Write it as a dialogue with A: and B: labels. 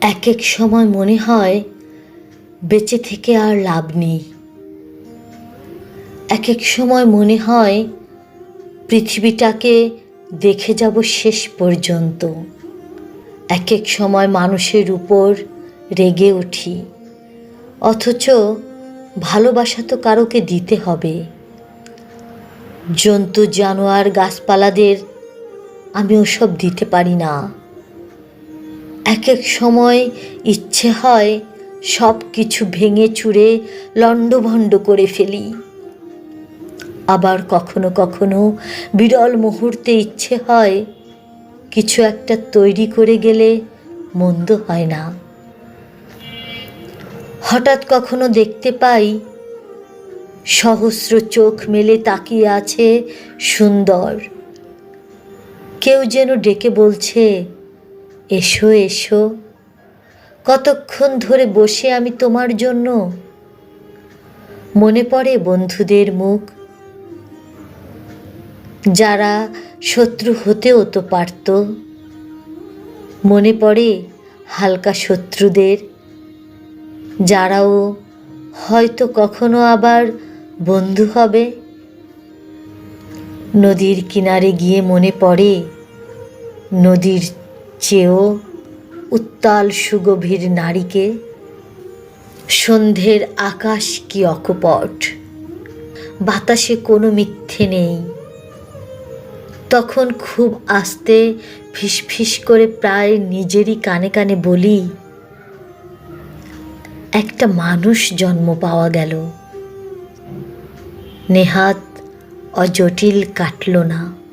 A: এক এক সময় মনে হয় বেঁচে থেকে আর লাভ নেই। এক এক সময় মনে হয় পৃথিবীটাকে দেখে যাব শেষ পর্যন্ত। এক এক সময় মানুষের উপর রেগে উঠি। অথচ ভালোবাসা তো কারোকে দিতে হবে। জন্তু, জানোয়ার, গাছপালাদের আমি ওসব দিতে পারি না। এক এক সময় ইচ্ছে হয় সব কিছু ভেঙে চুরে লণ্ডভণ্ড করে ফেলি। আবার কখনো কখনো বিরল মুহূর্তে ইচ্ছে হয় কিছু একটা তৈরি করে গেলে মন্দ হয় না। হঠাৎ কখনো দেখতে পাই সহস্র চোখ মেলে তাকিয়ে আছে সুন্দর। কেউ যেন ডেকে বলছে এসো এসো। কতক্ষণ ধরে বসে আমি তোমার জন্য? মনে পড়ে বন্ধুদের মুখ। যারা শত্রু হতেও তো পারত। মনে পড়ে হালকা শত্রুদের। যারাও হয়তো কখনো আবার বন্ধু হবে। নদীর কিনারে গিয়ে মনে পড়ে নদীর চেয়েও উত্তাল সুগভীর নারীকে সন্ধ্যের আকাশ কি অকপট। বাতাসে কোনো মিথ্যে নেই। তখন খুব আস্তে ফিসফিস করে প্রায় নিজেরই কানে কানে বলি, একটা মানুষ জন্ম পাওয়া গেল। নেহাত অজটিল কাটল না।